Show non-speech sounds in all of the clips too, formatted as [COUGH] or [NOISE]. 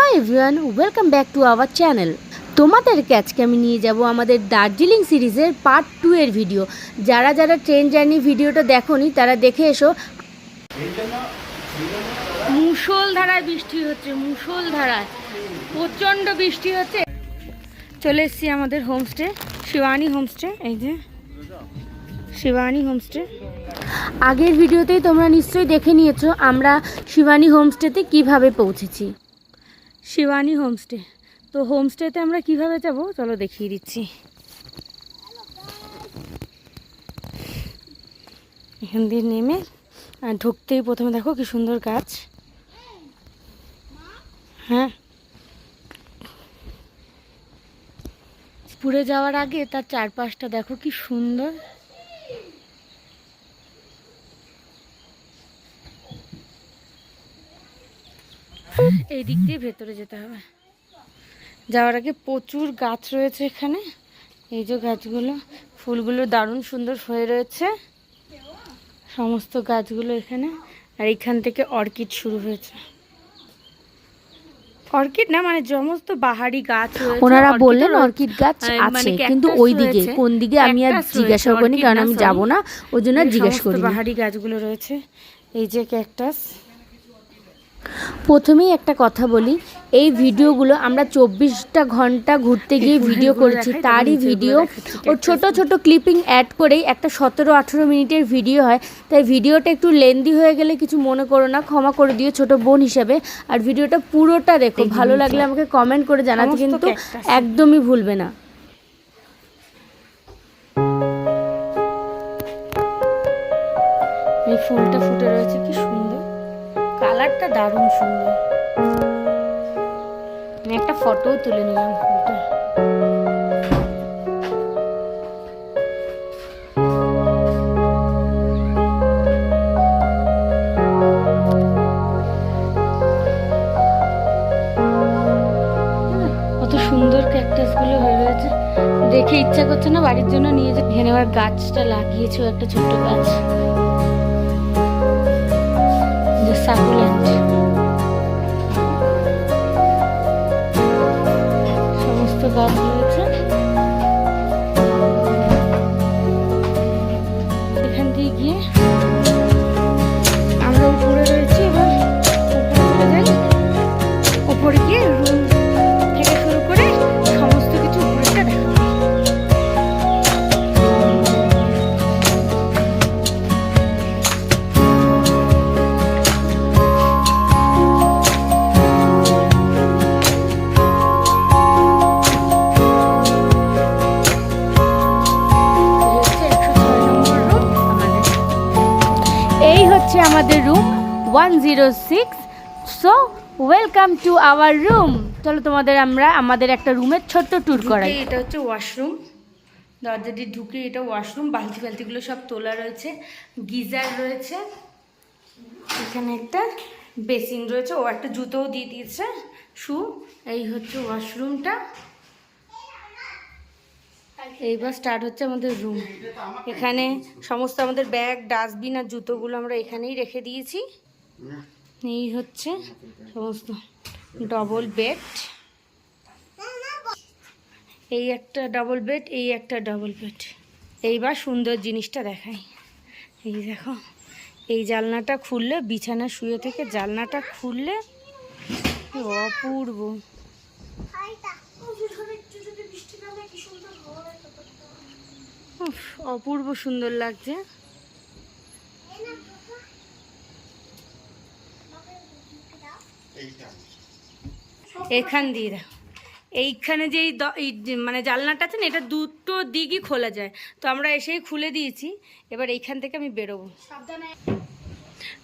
Hi everyone welcome back to our channel তোমাদেরকে আজকে আমি নিয়ে যাব আমাদের দার্জিলিং সিরিজের পার্ট টু এর ভিডিও যারা যারা ট্রেন জার্নি ভিডিওটা দেখোনি, তারা দেখে এসো। মুষলধারায় বৃষ্টি হচ্ছে মুষলধারায় প্রচণ্ড বৃষ্টি হচ্ছে। চলে এসেছি আমাদের হোমস্টে শিবানী হোমস্টে এই যে। শিবানী হোমস্টে আগের ভিডিওতেই তোমরা নিশ্চয়ই দেখে নিয়েছো আমরা শিবানী হোমস্টেতে কীভাবে পৌঁছেছি। শিবানী হোমস্টে। তো হোমস্টেতে আমরা কীভাবে যাব? চলো দেখিয়ে দিচ্ছি। এখান দিয়ে নেমে, আর ঢুকতেই প্রথমে দেখো কি সুন্দর গাছ। হ্যাঁ। পুড়ে যাওয়ার আগে তার চারপাশটা দেখো কি সুন্দর। এই দিক দিয়ে ভেতরে যেতে হবে। যাওয়ার আগে প্রচুর গাছ রয়েছে এখানে। এই যে গাছগুলো ফুলগুলো দারুণ সুন্দর হয়ে রয়েছে। সমস্ত গাছগুলো এখানে। আর এখান থেকে অর্কিড শুরু হয়েছে। অর্কিড না মানে সমস্ত বাহারি গাছ ওনারা বললেন অর্কিড গাছ মানে আছে কিন্তু ওই দিকে কোন দিকে আমি আর জিজ্ঞাসা করিনি কারণ আমি। যাব না ওই জন্য জিজ্ঞেস করি বাহারি গাছগুলো রয়েছে। এই যে ক্যাকটাস প্রথমেই একটা কথা বলি এই ভিডিওগুলো আমরা চব্বিশটা ঘণ্টা ঘুরতে গিয়ে ভিডিও করেছি। তারই ভিডিও ওর ছোট ছোট ক্লিপিং অ্যাড করেই একটা সতেরো আঠেরো মিনিটের ভিডিও হয়। তাই ভিডিওটা একটু লেন্দি হয়ে গেলে কিছু মনে করো না ক্ষমা করে দিও ছোট বোন হিসেবে। আর ভিডিওটা পুরোটা দেখো ভালো লাগলে আমাকে কমেন্ট করে জানাতে কিন্তু একদমই ভুলবে না। এই ফুলটা কালারটা দারুণ সুন্দর। আমি একটা ফটোও তুলে নিলাম হয়ে দেখে ইচ্ছা করছে না বাড়ির জন্য নিয়ে যে এখানে আবার গাছটা লাগিয়েছে একটা ছোট্ট গাছ। যে সাকুলেন্ট সমস্ত আওয়ার রুম চলো তোমাদের আমরা আমাদের একটা রুমের ছোট্ট ট্যুর করাই। এটা হচ্ছে ওয়াশরুম দরজা দিয়ে ঢুকে এটা ওয়াশরুম বালতি ফালতিগুলো সব তোলা রয়েছে। গিজার রয়েছে। এখানে একটা বেসিন রয়েছে। ও একটা জুতোও দিয়ে দিয়েছে। শু এই হচ্ছে ওয়াশরুমটা এইবার স্টার্ট হচ্ছে আমাদের রুম এখানে সমস্ত আমাদের ব্যাগ ডাস্টবিন আর জুতোগুলো আমরা এখানেই রেখে দিয়েছি। এই হচ্ছে সমস্ত। ডবল বেড এই একটা ডবল বেড এই একটা ডবল বেড এইবার সুন্দর জিনিসটা দেখাই। এই দেখো এই জালনাটা খুললে বিছানা শুয়ে থেকে জালনাটা খুললে কি অপূর্ব। অপূর্ব সুন্দর লাগছে। এখান দিয়ে দেখো এইখানে যে মানে জানলাটা আছে না এটা দুটো দিকই খোলা যায়। তো আমরা এসেই খুলে দিয়েছি। এবার এইখান থেকে আমি বেরোবো।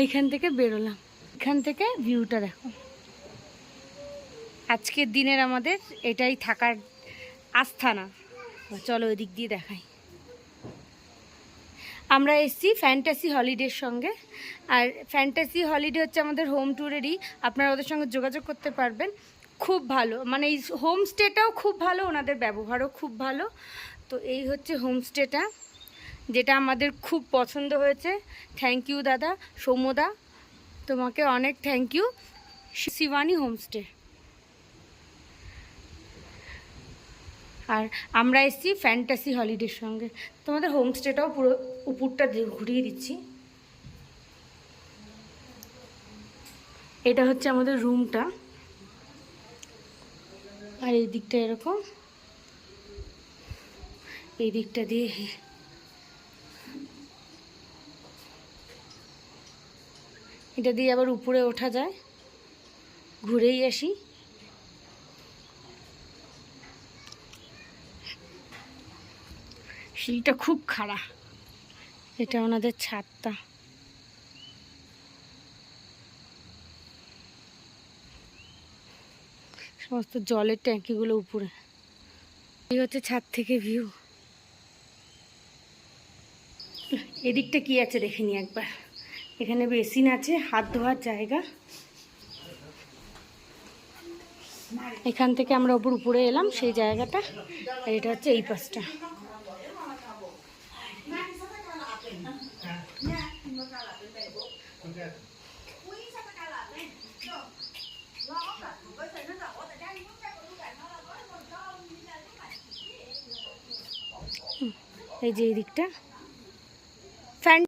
এইখান থেকে বেরোলাম। এখান থেকে ভিউটা দেখো। আজকের দিনের আমাদের এটাই থাকার আস্থানা। চলো ওই দিক দিয়ে দেখাই। আমরা এসেছি ফ্যান্টাসি হলিডের সঙ্গে। আর ফ্যান্টাসি হলিডে হচ্ছে আমাদের হোম ট্যুরেরই আপনারা ওদের সঙ্গে যোগাযোগ করতে পারবেন। খুব ভালো। মানে এই হোমস্টেটাও খুব ভালো, ওনাদের ব্যবহারও খুব ভালো। তো এই হচ্ছে হোমস্টেটা যেটা আমাদের খুব পছন্দ হয়েছে। থ্যাংক ইউ দাদা সৌমদা তোমাকে অনেক থ্যাংক ইউ শিবানি হোমস্টে আর আমরা এসছি ফ্যান্টাসি হলিডের সঙ্গে। তোমাদের হোমস্টেটাও পুরো উপরটা ঘুরিয়ে দিচ্ছি। এটা হচ্ছে আমাদের রুমটা আর এই দিকটা এরকম। এই দিকটা দিয়ে এটা দিয়ে আবার উপরে ওঠা যায়। ঘুরেই আসি। সিঁড়িটা খুব খাড়া। এটা ওনাদের ছাদটা। সমস্ত জলের ট্যাঙ্কিগুলো উপরে। এই হচ্ছে ছাদ থেকে ভিউ এদিকটা কি আছে দেখে নি একবার। এখানে বেসিন আছে হাত ধোয়ার জায়গা। এখান থেকে আমরা ওপর উপরে এলাম সেই জায়গাটা। আর এটা হচ্ছে এই পাশটা। হুম, এই যে এই দিকটা ফ্যান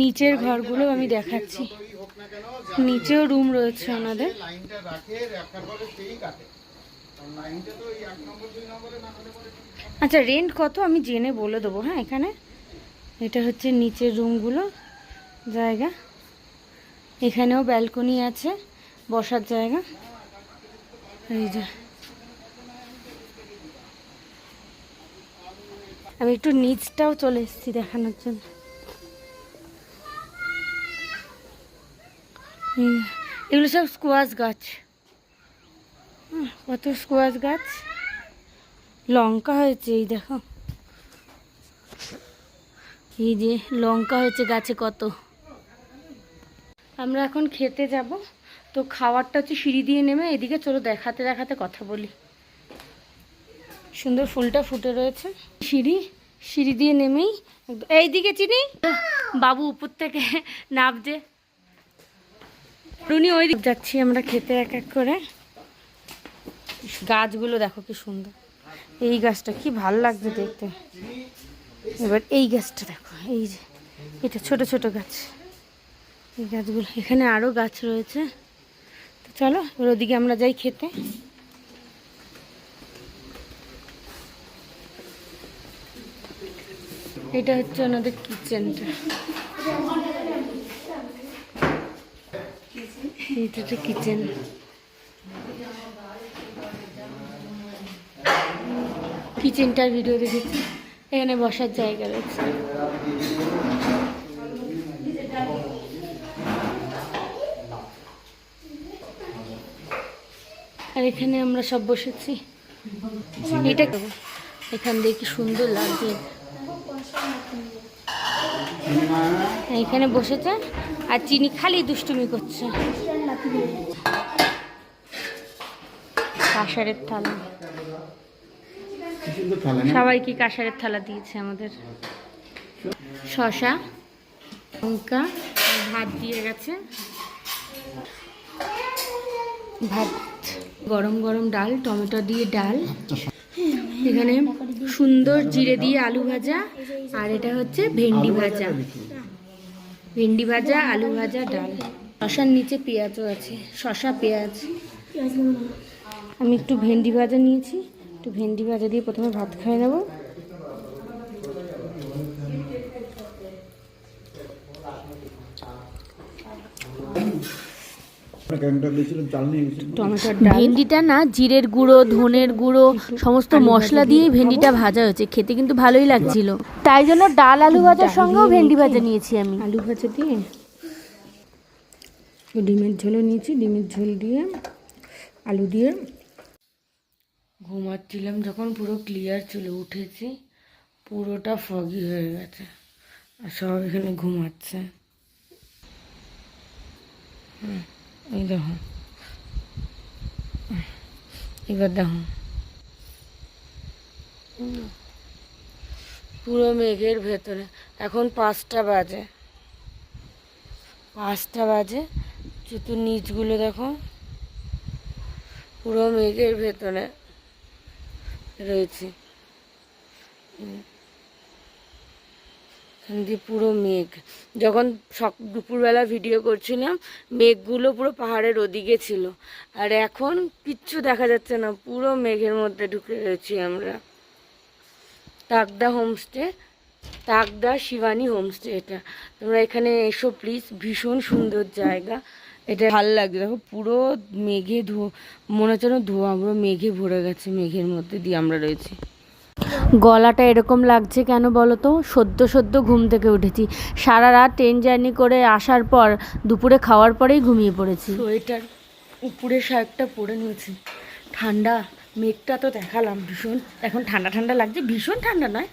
নিচের ঘরগুলো আমি দেখাচ্ছি। নিচেও রুম রয়েছে ওনাদের। আচ্ছা রেন্ট কত? আমি জেনে বলে দেবো হ্যাঁ এখানে? এটা হচ্ছে নিচের রুমগুলো জায়গা। এখানেও ব্যালকনি আছে, বসার জায়গা। এই যে। আমি একটু নিচটাও চলে এসেছি দেখানোর জন্য। এগুলো সব স্কোয়াশ গাছ। কত স্কোয়াশ গাছ? লঙ্কা হয়েছে, এই দেখো। এই যে, লঙ্কা হয়েছে গাছে কত। আমরা এখন খেতে যাব। তো খাবারটা হচ্ছে সিঁড়ি দিয়ে নেমে এদিকে চলো দেখাতে দেখাতে কথা বলি। সুন্দর ফুলটা ফুটে রয়েছে। সিঁড়ি সিঁড়ি দিয়ে নেমেই একদম- এইদিকে চিনি? বাবু উপর থেকে নামছে রুনি, ওই দিক যাচ্ছি আমরা খেতে এক এক করে। গাছগুলো দেখো কি সুন্দর। এই গাছটা কি ভালো লাগছে দেখতে। এবার এই গাছটা দেখো, এই যে, এটা ছোট ছোট গাছ। এই গাছগুলো এখানে আরও গাছ রয়েছে। তো চলো, এবার ওদিকে আমরা যাই খেতে। এটা হচ্ছে ওনাদের কিচেনটা এটা কিচেন কিচেনটার ভিডিও দেখেছি। এখানে বসার জায়গা রয়েছে। আর এখানে আমরা সব বসেছি। এটা এখান দিয়ে কি সুন্দর লাগছে। এখানে বসেছে আর চিনি খালি দুষ্টুমি করছে। কাঁসারের থালা। সবাইকে কাঁসারের থালা দিয়েছে আমাদের? শশা লঙ্কা, ভাত দিয়ে গেছে। ভাত, গরম গরম ডাল, টমেটো দিয়ে ডাল। এখানে সুন্দর জিরে দিয়ে আলু ভাজা, আর এটা হচ্ছে ভেন্ডি ভাজা। ভেন্ডি ভাজা, আলু ভাজা, ডাল। শশার নিচে পেঁয়াজও আছে, শশা, পেঁয়াজ। আমি একটু ভেন্ডি ভাজা নিয়েছি। একটু ভেন্ডি ভাজা দিয়ে প্রথমে ভাত খাই নেব। ভেন্ডিটা না জিরের গুঁড়ো ধনের গুঁড়ো সমস্ত মশলা দিয়ে ভেন্ডিটা ভাজা হয়েছে। খেতে কিন্তু ভালোই লাগছিল। তাই জন্য ডাল আলু ভাজার সঙ্গেও ভেন্ডি ভাজা নিয়েছি আমি। আলু ভাজা দিয়ে? ডিমের ঝোলও নিয়েছি ডিমের ঝোল দিয়ে আলু দিয়ে। ঘুমাচ্ছিলাম যখন পুরো ক্লিয়ার চলে উঠেছি পুরোটা ফগি হয়ে গেছে আর সব এখানে ঘুমাচ্ছে। হুম, এই দেখো। এবার দেখো। পুরো মেঘের ভেতরে। এখন পাঁচটা বাজে। পাঁচটা বাজে। কিন্তু নিচগুলো দেখো, পুরো মেঘের ভেতরে রয়েছে। দিয়ে পুরো মেঘ। যখন সক, দুপুরবেলা ভিডিও করছিলাম, মেঘগুলো পুরো পাহাড়ের ওদিকে ছিল। আর এখন কিচ্ছু দেখা যাচ্ছে না, পুরো মেঘের মধ্যে ঢুকে রয়েছি আমরা। তাকদা হোমস্টে তাকদা শিবানী হোমস্টে এটা। তোমরা এখানে এসো প্লিজ ভীষণ সুন্দর জায়গা। এটা ভালো লাগছে। দেখো, পুরো মেঘে ধো মনে হচ্ছে ধোয়া, পুরো মেঘে ভরে গেছে, মেঘের মধ্যে দিয়ে আমরা রয়েছি। গলাটা এরকম লাগছে কেন বলো তো? সদ্য সদ্য ঘুম থেকে উঠেছি। সারা রাত ট্রেন জার্নি করে আসার পর দুপুরে খাওয়ার পরেই ঘুমিয়ে পড়েছি। সোয়েটার উপরে শার্টটা পরে নিয়েছি। ঠান্ডা, মেঘটা তো দেখালাম ভীষণ। এখন ঠান্ডা ঠান্ডা লাগছে, ভীষণ ঠান্ডা নয়।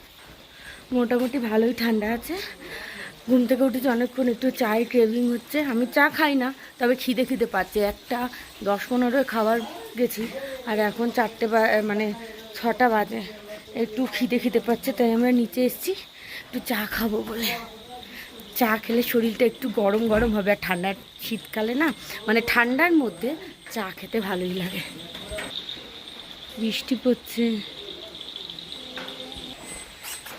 মোটামুটি ভালোই ঠান্ডা আছে। ঘুম থেকে উঠেছি অনেকক্ষণ, একটু চায়ের ক্রেভিং হচ্ছে। আমি চা খাই না, তবে খিদে খিদে পাচ্ছে। একটা দশ পনেরো খাবার গেছি, আর এখন চারটে মানে ছটা বাজে। একটু খিদে খিদে পাচ্ছে, তাই আমরা নিচে এসেছি। একটু চা খাব বলে। চা খেলে শরীরটা একটু গরম গরম হবে, আর ঠান্ডার শীতকালে না মানে ঠান্ডার মধ্যে চা খেতে ভালোই লাগে। বৃষ্টি পড়ছে।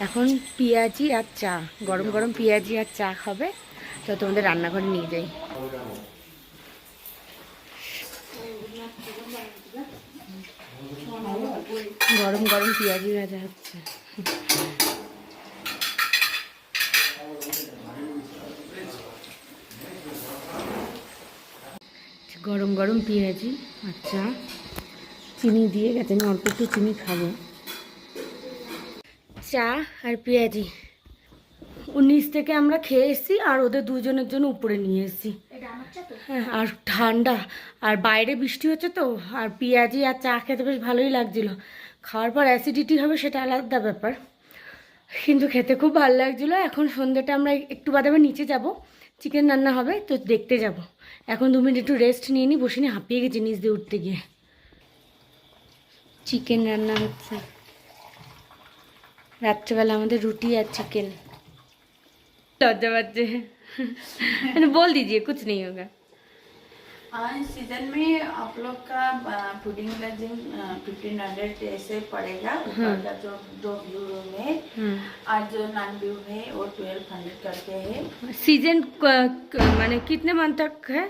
এখন পেঁয়াজি আর চা, গরম গরম পেঁয়াজি আর চা খাবে। তো তোমাদের রান্নাঘরে নিয়ে যাই। গরম গরম পেঁয়াজি ভাজা হচ্ছে। গরম গরম পেঁয়াজি চা। চিনি দিয়ে গেছে, আমি অল্প একটু চিনি খাব। চা আর পেঁয়াজি। উনিশ থেকে আমরা খেয়ে এসেছি আর ওদের দুজনের জন্য উপরে নিয়ে এসেছি। হ্যাঁ আর ঠান্ডা আর বাইরে বৃষ্টি হচ্ছে তো আর পেঁয়াজি আর চা খেতে বেশ ভালোই লাগছিল খাওয়ার পর অ্যাসিডিটি হবে সেটা আলাদা ব্যাপার কিন্তু খেতে খুব ভালো লাগছিলো এখন সন্ধ্যেটা আমরা একটু বাদে আবার নিচে যাব চিকেন রান্না হবে তো দেখতে যাব এখন দু মিনিট একটু রেস্ট নিয়ে নিই বসে নিয়ে হাঁপিয়ে গেছি নিচ দিয়ে উঠতে গিয়ে চিকেন রান্না হচ্ছে রাত্রেবেলা আমাদের রুটি আর চিকেন लज्जा बच्चे [LAUGHS] मैंने बोल दीजिए कुछ नहीं होगा हाँ इस सीज़न में आप लोग का पुडिंग लजिंग फिफ्टीन हंड्रेड ऐसे पड़ेगा ऊपर का जो दो व्यू रूम है। और जो नॉन व्यू है वो ट्वेल्व हंड्रेड करके है। सीज़न माने कितने मंथ तक है?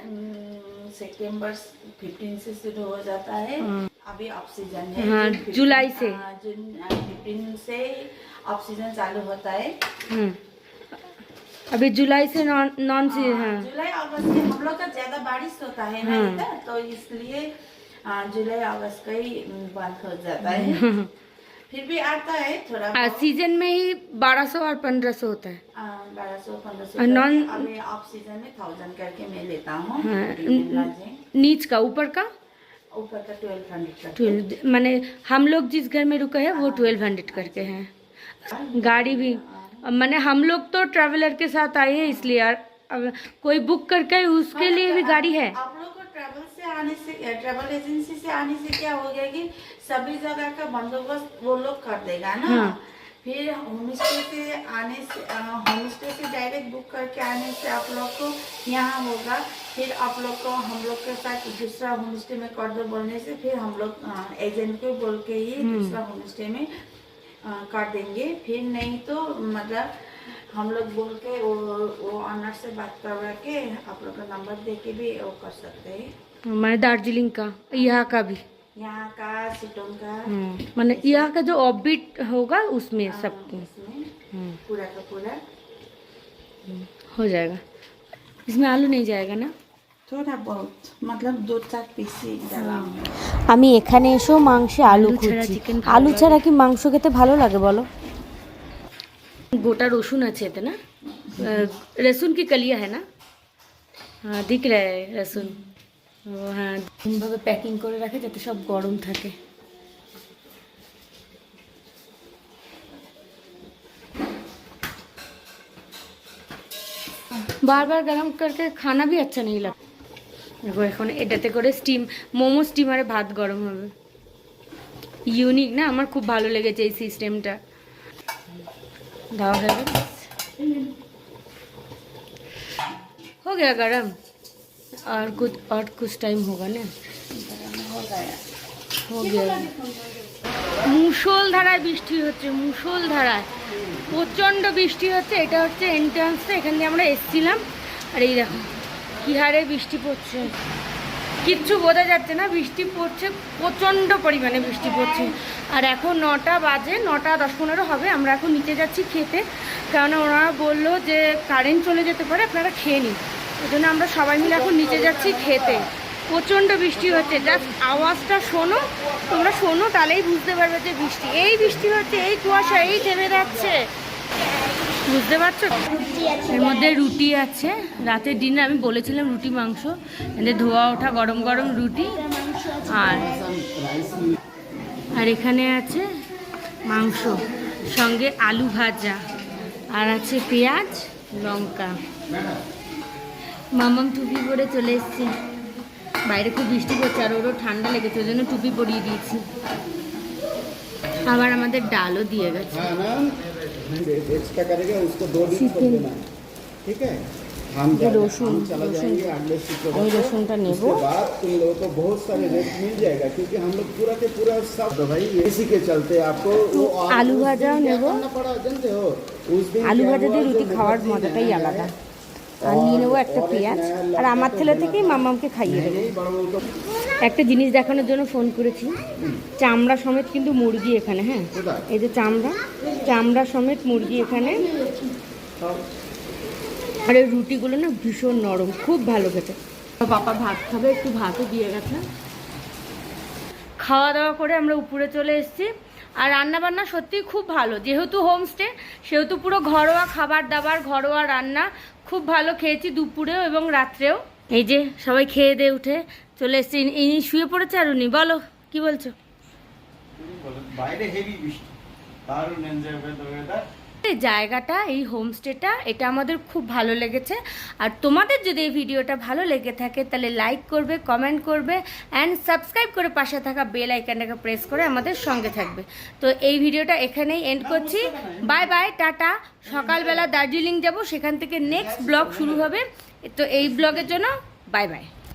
सितंबर फिफ्टीन से शुरू हो जाता है। अभी ऑफ़ सीज़न है। हाँ, जुलाई से। हाँ, जून फिफ्टीन से ऑफ़ सीज़न चालू होता है। हम्म। अभी जुलाई से नॉन नॉन हाँ, हाँ। जुलाई अगस्त में हम लोग का ज़्यादा बारिश होता है ना इधर तो इसलिए जुलाई अगस्त का ही बंद हो जाता है। [LAUGHS] फिर भी आता है थोड़ा आ, सीज़न में ही बारह सौ और पंद्रह सौ होता है। बारह सौ पंद्रह और ऑफ़ सीज़न में थाउज़ेंड करके मैं लेता हूँ। हाँ। नीच का ऊपर का? ऊपर का ट्वेल्व हंड्रेड का ट्वेल्व माने हम लोग जिस घर में रुके हैं वो ट्वेल्व हंड्रेड करके हैं गाड़ी भी माने हम लोग तो ट्रैवलर के साथ आए हैं इसलिए यार। अब कोई बुक करके उसके लिए भी गाड़ी है। आप लोग को ट्रैवल से आने से ट्रैवल एजेंसी से आने से क्या हो गया कि सभी जगह का बंदोबस्त वो लोग कर देगा ना? हाँ। फिर होम स्टे से आने से होम स्टे से डायरेक्ट बुक करके आने से आप लोग को यहाँ होगा। फिर आप लोग को हम लोग के साथ दूसरा होम स्टे में कर दो बोलने से फिर हम लोग एजेंट को बोल के ही दूसरा होम स्टे में कर देंगे। फिर नहीं तो मतलब हम लोग बोल के वो वो ऑनर से बात करवा के आप लोग का नंबर दे के भी वो कर सकते हैं। मैं दार्जिलिंग का यहाँ का भी। यहाँ का सिटोंग का। हम्म, माने यहाँ का जो ऑबिट होगा उसमें सब इसमें हम्म, पूरा का पूरा। हो जाएगा। इसमें आलू नहीं जाएगा ना? थोड़ा बहुत मतलब दो चार पीस ही डाला हूँ আমি এখানে এসেও মাংসে আলু আলু ছাড়া খুঁজছি chicken ভালো আলু লাগে? ছাড়া কি মাংস খেতে ভালো লাগে বলো গোটা রসুন আছে এতে না রসুন কি কলিয়া है ना हाँ दिख रहा है रसुन ও হ্যাঁ এমনভাবে প্যাকিং করে রাখে যাতে সব গরম থাকে बार बार गरम करके खाना भी अच्छा नहीं लगता দেখো এখন এটাতে করে স্টিম মোমো স্টিমারে ভাত গরম হবে ইউনিক না আমার খুব ভালো লেগেছে এই সিস্টেমটা দেওয়া হয়ে গেছে हो गया गरम और कुछ और कुछ टाइम होगा ना हो गया মুষল ধারায় বৃষ্টি হচ্ছে মুষল ধারায় প্রচণ্ড বৃষ্টি হচ্ছে এটা হচ্ছে এন্ট্রান্সটা এখান দিয়ে আমরা এসছিলাম আর এই দেখো কী হারে বৃষ্টি পড়ছে। কিচ্ছু বোঝা যাচ্ছে না, বৃষ্টি পড়ছে, প্রচণ্ড পরিমাণে বৃষ্টি পড়ছে। আর এখন নটা বাজে, নটা দশ পনেরো হবে, আমরা এখন নিচে যাচ্ছি খেতে। কেননা ওনারা বলল যে কারেন্ট চলে যেতে পারে, আপনারা খেয়ে নিন। ওই জন্য আমরা সবাই মিলে এখন নিচে যাচ্ছি খেতে। প্রচণ্ড বৃষ্টি হচ্ছে জাস্ট আওয়াজটা শোনো, তোমরা শোনো, তাহলেই বুঝতে পারবে যে বৃষ্টি। এই বৃষ্টি হচ্ছে, এই কুয়াশা, এই থেমে যাচ্ছে। বুঝতে পারছ? এর মধ্যে রুটি আছে। রাতের ডিনার আমি বলেছিলাম রুটি, মাংস। এদের ধোয়া, ওঠা, গরম গরম রুটি আর আর এখানে আছে মাংস, সঙ্গে আলু ভাজা আর আছে পেঁয়াজ, লঙ্কা। মামাম টুপি পরে চলে এসছে। বাইরে খুব বৃষ্টি পড়ছে আর ওরও ঠান্ডা লেগেছে, ওই জন্য টুপি পরিয়ে দিয়েছি। আবার আমাদের ডালও দিয়ে গেছে। एक्स्ट्रा करेगा उसको दो दिन कर देना ठीक है हम ये जा- रसून, हम चला रसून। जाएंगे अगले शुक्रवार আমি को। রসুনটা নেব उसके बाद तुम लोगों को बहुत सारे रेट मिल जाएगा क्योंकि हम लोग पूरा के पूरा सब तो भाई इसी के चलते आपको वो और आलू उस दिन भाजा क्या नेबो। करना पड़ा जानते हो उस दिन আলু क्या ভাজা দিয়ে हुआ, রুটি जो খাওয়ার मेरा মজাটাই सीजन আলাদা है, আর নিয়ে নেব একটা পেঁয়াজ আর আমার থেলা থেকেই মামামকে খাইয়ে দেবো। একটা জিনিস দেখানোর জন্য ফোন করেছি। চামড়া সমেত কিন্তু মুরগি এখানে হ্যাঁ? এই যে চামড়া চামড়া সমেত মুরগি এখানে। আর এই রুটিগুলো না ভীষণ নরম খুব ভালো খেতে। বাবা ভাত খাবে একটু ভাতও দিয়ে গেছে। খাওয়া দাওয়া করে আমরা উপরে চলে এসেছি। আর রান্না বান্না সত্যিই খুব ভালো। যেহেতু হোমস্টে সেহেতু পুরো ঘরোয়া খাবার দাবার ঘরোয়া রান্না খুব ভালো খেয়েছি দুপুরেও এবং রাত্রেও। এই যে সবাই খেয়ে দিয়ে উঠে চলে এসছি। ইনি- ইনি শুয়ে পড়েছে আর উনি? বলো, কি বলছো? বাইরে হেভি বৃষ্টি। দারুণ এনজয় ওয়েদার এই জায়গাটা, এই হোমস্টেটা, এটা আমাদের খুব ভালো লেগেছে। আর তোমাদের যদি এই ভিডিওটা ভালো লেগে থাকে, তাহলে লাইক করবে কমেন্ট করবে অ্যান্ড সাবস্ক্রাইব করে পাশে থাকা বেল আইকনটাকে প্রেস করে আমাদের সঙ্গে থাকবে। তো এই ভিডিওটা এখানেই এন্ড করছি। বাই বাই টাটা। সকালবেলা দার্জিলিং যাব, সেখান থেকে নেক্সট ব্লগ শুরু হবে। তো এই ব্লগের জন্য বাই বাই